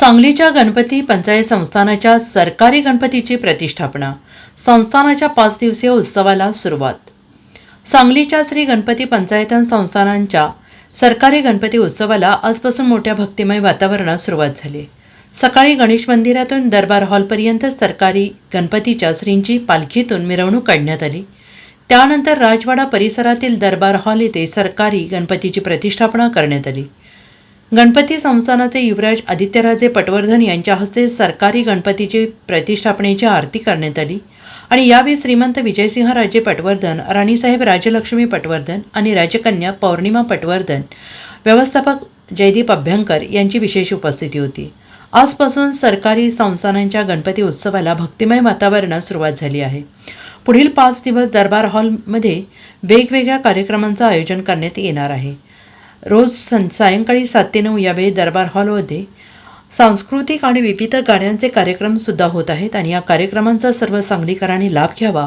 सांगलीच्या गणपती पंचायत संस्थानाच्या सरकारी गणपतीची प्रतिष्ठापना. संस्थानाच्या पाच दिवसीय उत्सवाला सुरुवात. सांगलीच्या श्री गणपती पंचायतन संस्थानांच्या सरकारी गणपती उत्सवाला आजपासून मोठ्या भक्तिमय वातावरणात सुरुवात झाली. सकाळी गणेश मंदिरातून दरबार हॉलपर्यंत सरकारी गणपतीच्या श्रींची पालखीतून मिरवणूक काढण्यात आली. त्यानंतर राजवाडा परिसरातील दरबार हॉल येथे सरकारी गणपतीची प्रतिष्ठापना करण्यात आली. गणपती संस्थानाचे युवराज आदित्यराजे पटवर्धन यांच्या हस्ते सरकारी गणपतीची प्रतिष्ठापनेची आरती करण्यात आली. आणि यावेळी श्रीमंत विजयसिंह राजे पटवर्धन राणीसाहेब राजलक्ष्मी पटवर्धन आणि राजकन्या पौर्णिमा पटवर्धन व्यवस्थापक जयदीप अभ्यंकर यांची विशेष उपस्थिती होती. आजपासून सरकारी संस्थानांच्या गणपती उत्सवाला भक्तिमय वातावरणात सुरुवात झाली आहे. पुढील पाच दिवस दरबार हॉलमध्ये वेगवेगळ्या कार्यक्रमांचं आयोजन करण्यात येणार आहे. रोज सं सायंकाळी सात ते नऊ यावेळी दरबार हॉलमध्ये सांस्कृतिक आणि विविध गाण्यांचे कार्यक्रमसुद्धा होत आहेत आणि या कार्यक्रमांचा सर्व सांगलीकरांनी लाभ घ्यावा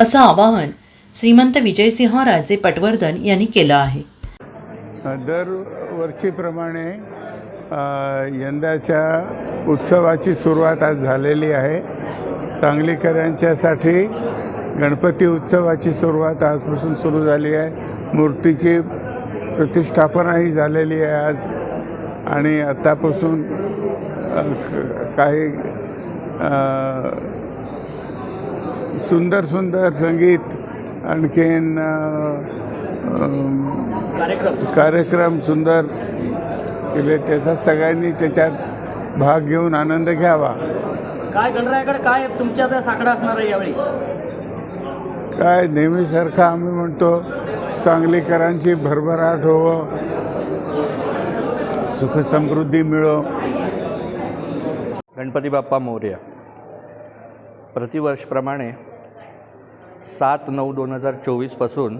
असं आवाहन श्रीमंत विजयसिंह राजे पटवर्धन यांनी केलं आहे. दरवर्षीप्रमाणे वर्षीप्रमाणे यंदाच्या उत्सवाची सुरुवात आज झालेली आहे. सांगलीकरांच्यासाठी गणपती उत्सवाची सुरुवात आजपासून सुरू झाली आहे. मूर्तीची प्रतिष्ठापनाही झालेली आहे आज. आणि आत्तापासून काही सुंदर सुंदर संगीत आणखीन कार्यक्रम सुंदर केले. त्याचा सगळ्यांनी त्याच्यात भाग घेऊन आनंद घ्यावा. काय गणरायाकडे काय तुमच्या साकडा असणार आहे यावेळी? काय नेहमीसारखं आम्ही म्हणतो सांगलीकरांची भरभराट हो सुखसमृद्धी मिळो. गणपती बाप्पा मौर्य. प्रतिवर्षप्रमाणे सात नऊ दोन हजार चोवीसपासून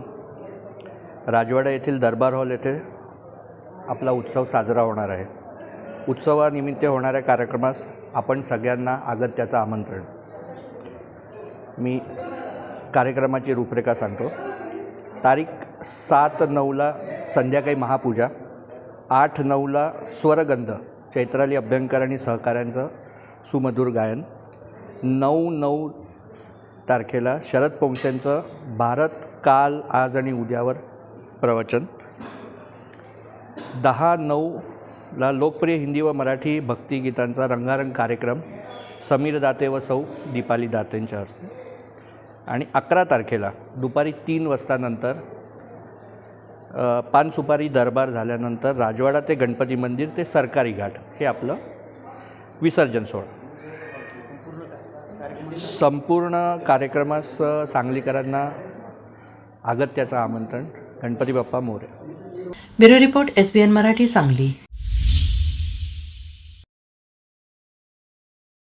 राजवाडा येथील दरबार हॉल येथे आपला उत्सव साजरा होणार आहे. उत्सवानिमित्त होणाऱ्या कार्यक्रमास आपण सगळ्यांना अगत्याचं आमंत्रण. मी कार्यक्रमाची रूपरेखा सांगतो. तारीख सात नऊला संध्याकाळी महापूजा आठ नऊला स्वरगंध चैत्राली अभ्यंकर आणि सहकाऱ्यांचं सुमधुर गायन नऊ नऊ तारखेला शरद पोंक्षांचं भारत काल आज आणि उद्यावर प्रवचन दहा नऊला लोकप्रिय हिंदी व मराठी भक्तिगीतांचा रंगारंग कार्यक्रम समीर दाते व सौ दीपाली दातेंच्या हस्ते. आणि अकरा तारखेला दुपारी तीन वाजतानंतर पानसुपारी पान सुपारी दरबार झाल्यानंतर राजवाडा ते गणपती मंदिर ते सरकारी घाट हे आपलं विसर्जन सोहळा. संपूर्ण कार्यक्रमास सांगलीकरांना अगत्याचं आमंत्रण Ganpati Bappa Morya. Bureau report S B N Marathi Sangli.